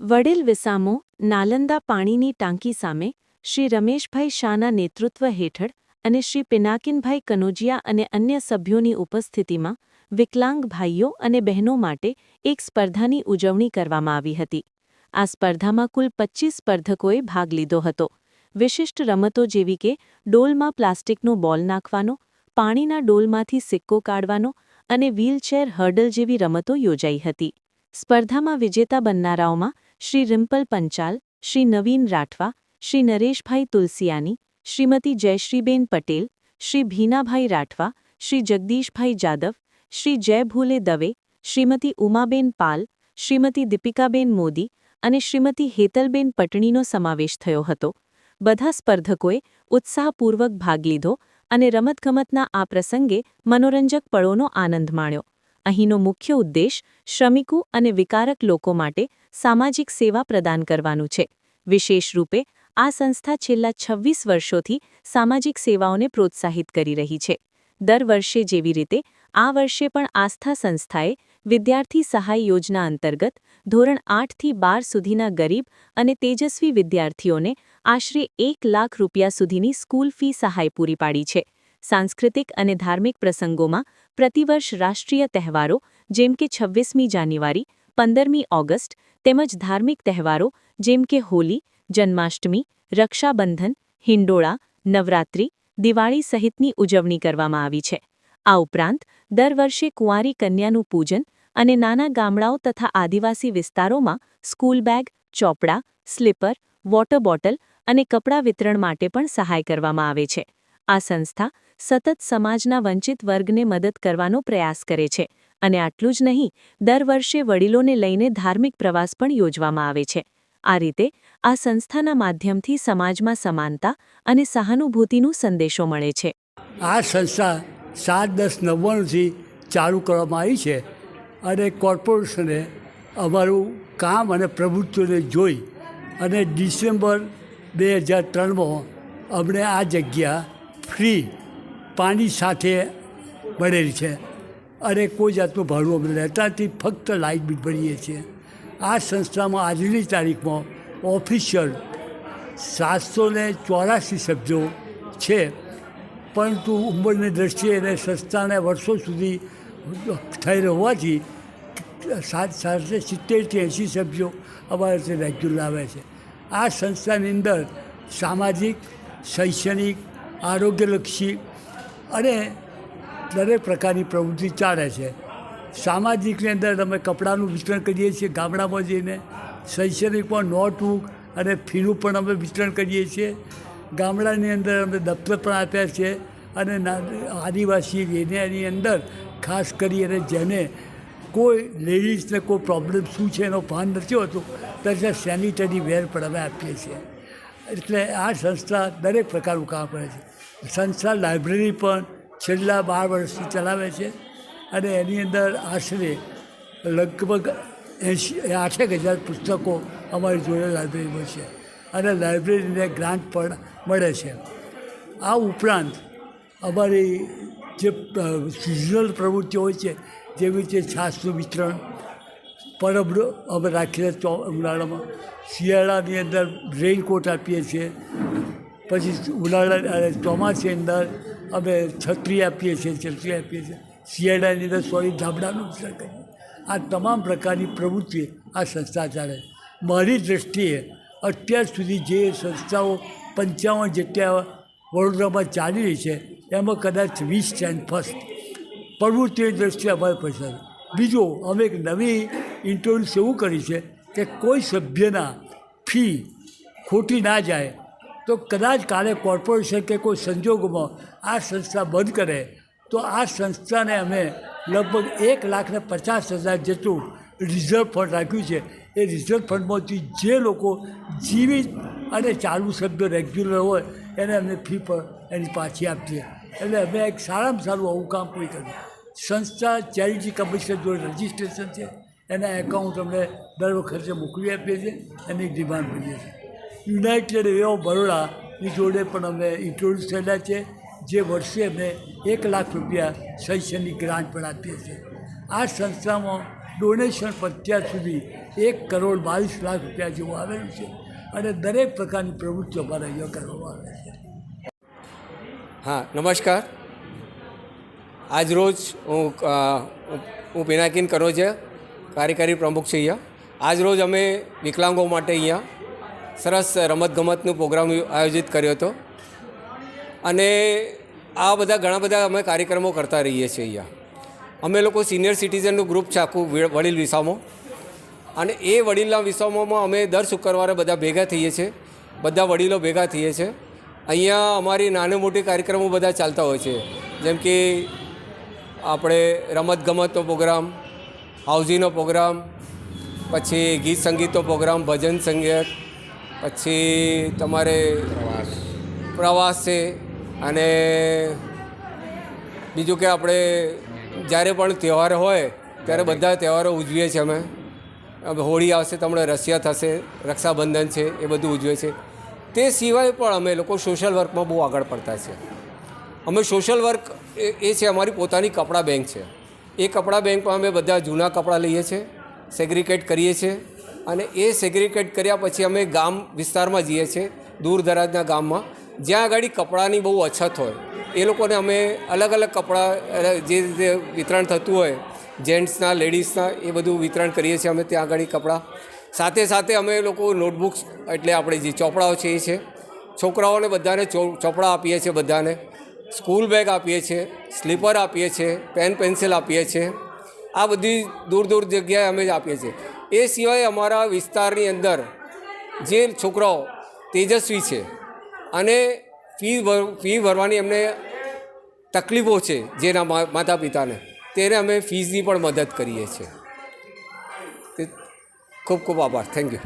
વડીલ વિસામો, નાલંદા પાણીની ટાંકી સામે, શ્રી રમેશભાઈ શાહના નેતૃત્વ હેઠળ અને શ્રી પિનાકિનભાઈ કનોજિયા અને અન્ય સભ્યોની ઉપસ્થિતિમાં વિકલાંગ ભાઈઓ અને બહેનો માટે એક સ્પર્ધાની ઉજવણી કરવામાં આવી હતી. આ સ્પર્ધામાં કુલ પચ્ચીસ સ્પર્ધકોએ ભાગ લીધો હતો. વિશિષ્ટ રમતો જેવી કે ડોલમાં પ્લાસ્ટિકનો બોલ નાખવાનો, પાણીના ડોલમાંથી સિક્કો કાઢવાનો અને વ્હીલચેર હર્ડલ જેવી રમતો યોજાઈ હતી. સ્પર્ધામાં વિજેતા બનનારાઓમાં શ્રી રિમ્પલ પંચાલ, શ્રી નવીન રાઠવા, શ્રી નરેશભાઈ તુલસિયાની, શ્રીમતી જયશ્રીબેન પટેલ, શ્રી ભીનાભાઈ રાઠવા, શ્રી જગદીશભાઈ જાદવ, શ્રી જય ભૂલે દવે, શ્રીમતી ઉમાબેન પાલ, શ્રીમતી દીપિકાબેન મોદી અને શ્રીમતી હેતલબેન પટણીનો સમાવેશ થયો હતો. બધા સ્પર્ધકોએ ઉત્સાહપૂર્વક ભાગ લીધો અને રમતગમતના આ પ્રસંગે મનોરંજક પળોનો આનંદ માણ્યો. અહીંનો મુખ્ય ઉદ્દેશ શ્રમિકો અને વિકારક લોકો માટે સામાજિક સેવા પ્રદાન કરવાનું છે. વિશેષ રૂપે, આ સંસ્થા છેલ્લા છવ્વીસ વર્ષોથી સામાજિક સેવાઓને પ્રોત્સાહિત કરી રહી છે. દર વર્ષે જેવી રીતે, આ વર્ષે પણ આસ્થા સંસ્થાએ વિદ્યાર્થી સહાય યોજના અંતર્ગત ધોરણ આઠથી બાર સુધીના ગરીબ અને તેજસ્વી વિદ્યાર્થીઓને આશરે એક લાખ રૂપિયા સુધીની સ્કૂલ ફી સહાય પૂરી પાડી છે. સાંસ્કૃતિક અને ધાર્મિક પ્રસંગોમાં પ્રતિવર્ષ રાષ્ટ્રીય તહેવારો, જેમ કે છવ્વીસમી જાન્યુઆરી, પંદરમી ઓગસ્ટ, તેમજ ધાર્મિક તહેવારો, જેમ કે હોલી, જન્માષ્ટમી, રક્ષાબંધન, હિંડોળા, નવરાત્રિ, દિવાળી સહિતની ઉજવણી કરવામાં આવી છે. આ ઉપરાંત, દર વર્ષે કુંવારી કન્યાનું પૂજન અને નાના ગામડાઓ તથા આદિવાસી વિસ્તારોમાં સ્કૂલ બેગ, ચોપડા, સ્લીપર, વોટર બોટલ અને કપડાં વિતરણ માટે પણ સહાય કરવામાં આવે છે. આ સંસ્થા સતત સમાજના વંચિત વર્ગને મદદ કરવાનો પ્રયાસ કરે છે. અને આટલું જ નહીં, દર વર્ષે વડીલોને લઈને ધાર્મિક પ્રવાસ પણ યોજવામાં આવે છે. આ રીતે, આ સંસ્થાના માધ્યમથી સમાજમાં સમાનતા અને સહાનુભૂતિનું સંદેશો મળે છે. આ સંસ્થા સાત દસ નવ્વાણુંથી ચાલુ કરવામાં આવી છે અને કોર્પોરેશને અમારું કામ અને પ્રભુત્વને જોઈ અને ડિસેમ્બર બે હજાર ત્રણમાં અમને આ જગ્યા ફ્રી પાણી સાથે મળેલી છે. અને કોઈ જાતનું ભાડું અમને લેતા નથી ફક્ત લાઇટ બિલ ભરીએ છીએ. આ સંસ્થામાં આજની તારીખમાં ઓફિશિયલ સાતસો ને ચોરાસી સભ્યો છે. પરંતુ ઉંમરની દ્રષ્ટિએ અને સંસ્થાને વર્ષો સુધી થઈ હોવાથી સાત સાતસો સિત્તેરથી એંસી સભ્યો અમારે તે રેગ્યુલર આવે છે. આ સંસ્થાની અંદર સામાજિક, શૈક્ષણિક, આરોગ્યલક્ષી અને દરેક પ્રકારની પ્રવૃત્તિ ચાલે છે. સામાજિકની અંદર અમે કપડાનું વિતરણ કરીએ છીએ, ગામડામાં જઈને શૈક્ષણિકમાં નોટબુક અને ફીનું પણ અમે વિતરણ કરીએ છીએ. ગામડાની અંદર અમે દફતર પણ આપ્યા છે અને આદિવાસી એરિયાની અંદર ખાસ કરી અને જેને કોઈ લેડીઝને કોઈ પ્રોબ્લેમ શું છે એનો ભાન નથી હોતું ત્યારે સેનિટરી વેર પણ અમે આપીએ છીએ. એટલે આ સંસ્થા દરેક પ્રકારનું કામ કરે છે. સંસ્થા લાઇબ્રેરી પણ છેલ્લા બાર વર્ષથી ચલાવે છે અને એની અંદર આશરે લગભગ એંશી, આઠેક હજાર પુસ્તકો અમારી જોડે લાઇબ્રેરીમાં છે અને લાઇબ્રેરીને ગ્રાન્ટ પણ મળે છે. આ ઉપરાંત અમારી જે સિઝનલ પ્રવૃત્તિઓ હોય છે, જેવી રીતે છાશનું વિતરણ પરબ અમે રાખીએ ચો ઉનાળામાં શિયાળાની અંદર રેઇનકોટ આપીએ છીએ. પછી ઉનાળા ચોમાસી અંદર અમે છત્રી આપીએ છીએ, છત્રી આપીએ છીએ. શિયાળાની અંદર સોરી ધાબડાનું વિતરણ કરીએ. આ તમામ પ્રકારની પ્રવૃત્તિ આ સંસ્થા ચાલે. મારી દૃષ્ટિએ અત્યાર સુધી જે સંસ્થાઓ પંચાવન જેટલા વડોદરામાં ચાલી રહી છે, એમાં કદાચ વીસ સ્ટેન્ડ ફર્સ્ટ પ્રવૃત્તિની દ્રષ્ટિએ અમારે પૈસા બીજું, અમે એક નવી ઇન્ટ્રોડ્યુસ એવું કરી છે કે કોઈ સભ્યના ફી ખોટી ના જાય, તો કદાચ કાલે કોર્પોરેશન કે કોઈ સંજોગોમાં આ સંસ્થા બંધ કરે, તો આ સંસ્થાને અમે લગભગ એક લાખને પચાસ હજાર જેટલું રિઝર્વ ફંડ રાખ્યું છે. એ રિઝર્વ ફંડમાંથી જે લોકો જીવિત અને ચાલુ સભ્ય રેગ્યુલર હોય, એને અમે ફી પર એની પાછી આપીએ. એટલે અમે એક સારામાં સારું આવું કામ કોઈ કર્યું સંસ્થા ચેરિટી કમિશન જોડે રજિસ્ટ્રેશન છે. એના એકાઉન્ટ અમને દર વખતે મોકલી આપીએ છીએ એની ડિમાન્ડ કરીએ છીએ. યુનાઇટેડ વે ઓફ બરોડાની જોડે પણ અમે ઇન્ટ્રોડ્યુસ થયેલા છે, જે વર્ષે અમે એક લાખ રૂપિયા શૈક્ષણિક ગ્રાન્ટ પણ આપીએ છીએ. આ સંસ્થામાં ડોનેશન અત્યાર સુધી એક કરોડ બાવીસ લાખ રૂપિયા જેવું આવેલું છે અને દરેક પ્રકારની પ્રવૃત્તિઓ અમારે અહીંયા કરવામાં આવે છે. હા, નમસ્કાર. આજ રોજ હું હું પિનાકીન કરોજિયા કાર્યકારી પ્રમુખ છે અહીંયા. આજ રોજ અમે વિકલાંગો માટે અહીંયા સરસ રમતગમતનો પ્રોગ્રામ આયોજિત કર્યો હતો. અને આ બધા ઘણા બધા અમે કાર્યક્રમો કરતા રહીએ છીએ અહીંયા. અમે લોકો સિનિયર સિટીઝનનું ગ્રુપ છે આખું વડીલ વિસામો. અને એ વડીલના વિસામોમાં અમે દર શુક્રવારે બધા ભેગા થઈએ છીએ. બધા વડીલો ભેગા થઈએ છીએ. અહીંયા અમારી નાની મોટી કાર્યક્રમો બધા ચાલતા હોય છે. જેમ કે આપણે રમતગમતનો પ્રોગ્રામ હાઉઝીનો પ્રોગ્રામ પછી ગીત સંગીતનો પ્રોગ્રામ ભજન સંગીત પછી તમારે પ્રવાસ. છે અને બીજું કે આપણે જ્યારે પણ તહેવાર હોય ત્યારે બધા તહેવારો ઉજવીએ છીએ અમે. હોળી આવશે તમને રશિયા થશે રક્ષાબંધન છે એ બધું ઉજવે છે તે સિવાય પણ અમે લોકો સોશિયલ વર્કમાં બહુ આગળ પડતા છે અમે સોશિયલ વર્ક એ એ છે અમારી પોતાની કપડાં બેંક છે. એ કપડાં બેંકમાં અમે બધા જૂના કપડાં લઈએ છીએ સેગ્રિકેટ કરીએ છીએ અને એ સેગ્રિકેટ કર્યા પછી અમે ગામ વિસ્તારમાં જઈએ છીએ, દૂર દરાજના ગામમાં. જ્યાં આગળ કપડાની બહુ અછત હોય, એ લોકોને અમે અલગ અલગ કપડાં જે રીતે વિતરણ થતું હોય જેન્ટ્સના લેડીઝના એ બધું વિતરણ કરીએ છીએ અમે ત્યાં આગળ કપડાં. સાથે સાથે અમે લોકો નોટબુક્સ એટલે આપણે જે ચોપડાઓ છે એ છે, છોકરાઓને બધાને ચોપડા આપીએ છીએ બધાને. સ્કૂલ બેગ આપીએ છીએ, સ્લીપર આપીએ છીએ, પેન પેન્સિલ આપીએ છીએ. આ બધી દૂર દૂર જગ્યાએ અમે જ આપીએ છીએ. એ સિવાય અમારા વિસ્તારની અંદર જે છોકરાઓ તેજસ્વી છે અને ફી ભર- ફી ભરવાની એમને તકલીફો છે જેના માતા પિતાને તેને અમે ફીઝની પણ મદદ કરીએ છીએ. ખૂબ ખૂબ આભાર. Thank you